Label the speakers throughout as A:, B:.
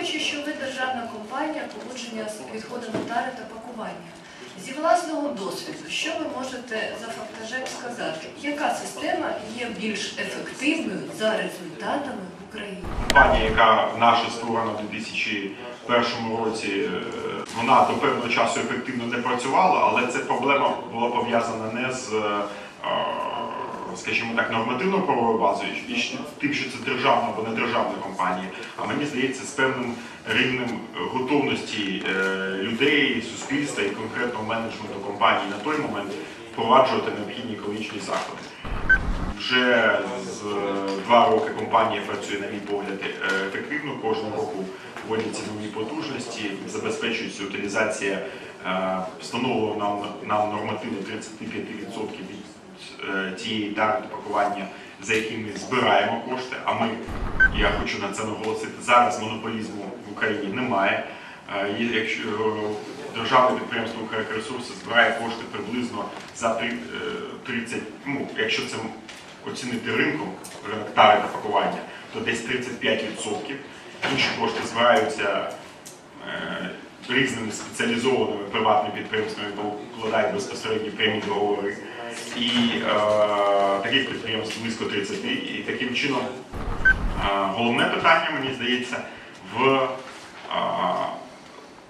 A: Враховуючи, що ви державна компанія погодження з відходами тари та пакування. Зі власного досвіду, що ви можете за фактажем сказати, яка система є більш ефективною за результатами в Україні?
B: Компанія, яка наша створена у 2001 році, е, вона до певного часу ефективно не працювала, але ця проблема була пов'язана не з, е, скажімо так, нормативною правовою базою і тим, що це державна або не державна компанія, а мені здається, з певним рівнем готовності е, людей, суспільства і конкретно менеджменту компанії на той момент впроваджувати необхідні екологічні заходи. Вже з е, два роки компанія працює, на мій погляд, е, ефективно. Кожного року вводяться нові потужності, забезпечується утилізація е, встановлено нам, нам нормативно 35% від е, тієї тари пакування, за які ми збираємо кошти. А ми, я хочу на це наголосити, зараз монополізму в Україні немає. Е, Якщо е, державне підприємство «Укрресурси» збирає кошти приблизно за е, 30, ну, якщо це оцінити ринком ринок тари та пакування, то десь 35%. Інші кошти збираються е, різними спеціалізованими приватними підприємствами, які укладають безпосередні прямі договори. І е, таких підприємств близько 30. І таким чином е, головне питання, мені здається, в е,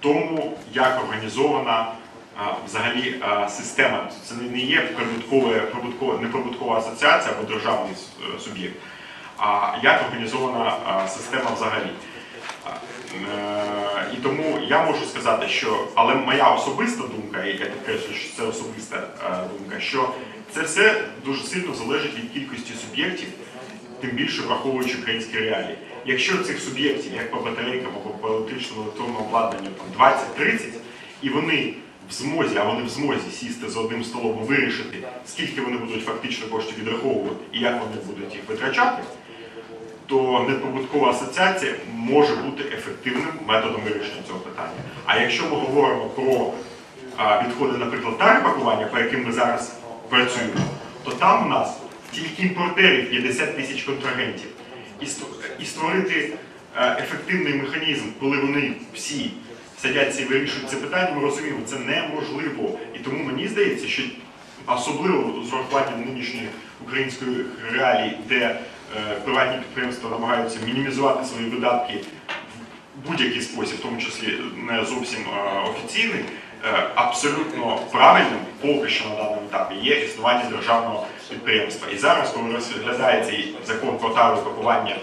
B: тому, як організована взагалі система. Це не- є прибуткова, прибуткова, неприбуткова асоціація або державний суб'єкт, а як організована система взагалі. Е, І тому я можу сказати, що але моя особиста думка, і я підкреслюю, що це особиста е, думка, що це все дуже сильно залежить від кількості суб'єктів, тим більше враховуючи українські реалії. Якщо цих суб'єктів, як по батарейкам або по електричному електронному обладнанню, там 20-30, і вони в змозі, а вони в змозі сісти за одним столом і вирішити, скільки вони будуть фактично коштів відраховувати і як вони будуть їх витрачати, то неприбуткова асоціація може бути ефективним методом вирішення цього питання. А якщо ми говоримо про відходи, наприклад, тари пакування, по яким ми зараз працюємо, то там у нас тільки імпортерів 50 тисяч контрагентів. І створити е, ефективний механізм, коли вони всі сидяться і вирішують це питання, ми розуміємо, це неможливо. І тому мені здається, що особливо з урахуванням нинішньої української реалії, де е, приватні підприємства намагаються мінімізувати свої видатки в будь-який спосіб, в тому числі не зовсім е, офіційний, е, абсолютно правильним поки що на даному етапі є існування державного підприємства. І зараз, коли розглядається закон про тару і пакування,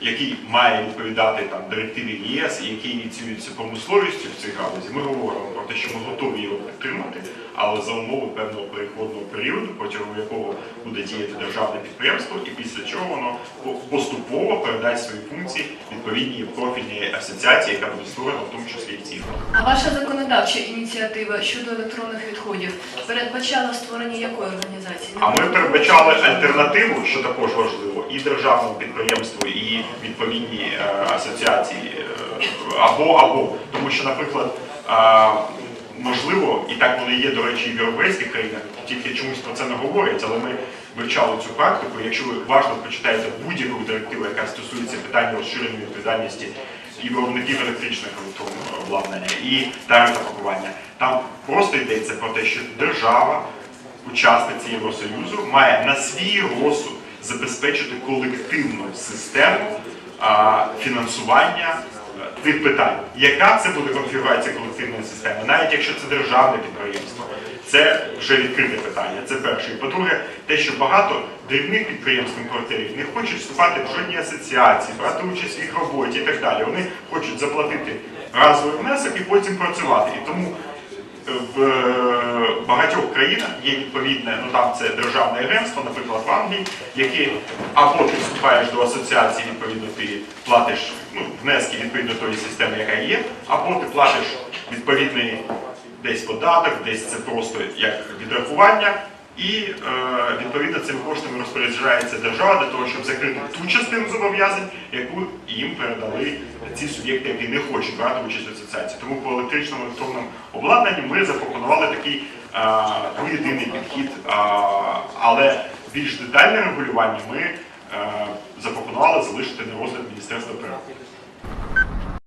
B: який має відповідати там директиві ЄС і який ініціюється промисловістю в цій галузі, ми говоримо про те, що ми готові його підтримати, але за умови певного переходного періоду, протягом якого буде діяти державне підприємство, і після чого воно поступово передасть свої функції відповідній профільній асоціації, яка буде створена в тому числі і в цій.
A: А ваша законодавча ініціатива щодо електронних відходів передбачала створення якої організації?
B: А ми передбачали альтернативу, що також важливо, і державному підприємству, і відповідній е, асоціації е, або або тому, що, наприклад, е, можливо, і так воно є, до речі, і в європейських країнах, тільки чомусь про це не говорять, але ми вивчали цю практику. Якщо ви уважно почитаєте будь-яку директиву, яка стосується питання розширеної відповідальності і виробників електричних обладнання, і тариф та пакування, там просто йдеться про те, що держава учасниці Євросоюзу має на свій розсуд забезпечити колективну систему а, фінансування тих питань. Яка це буде конфігурація колективної системи, навіть якщо це державне підприємство, це вже відкрите питання. Це перше. І по-друге, те, що багато дрібних підприємств імпортерів не хочуть вступати в жодні асоціації, брати участь в їх роботі і так далі. Вони хочуть заплатити разовий внесок і потім працювати. І тому в е, багатьох країнах є відповідне, ну там це державне агентство, наприклад, в Англії, яке або ти вступаєш до асоціації, відповідно, ти платиш ну, внески відповідно тої системи, яка є, або ти платиш відповідний десь податок, десь це просто як відрахування. І е, відповідно цими коштами розпоряджається держава для того, щоб закрити ту частину зобов'язань, яку їм передали ці суб'єкти, які не хочуть брати участь в асоціації. Тому по електричному електронному обладнанні ми запропонували такий е, двоєдиний підхід, е, але більш детальне регулювання ми запропонували залишити на розгляд Міністерства природи.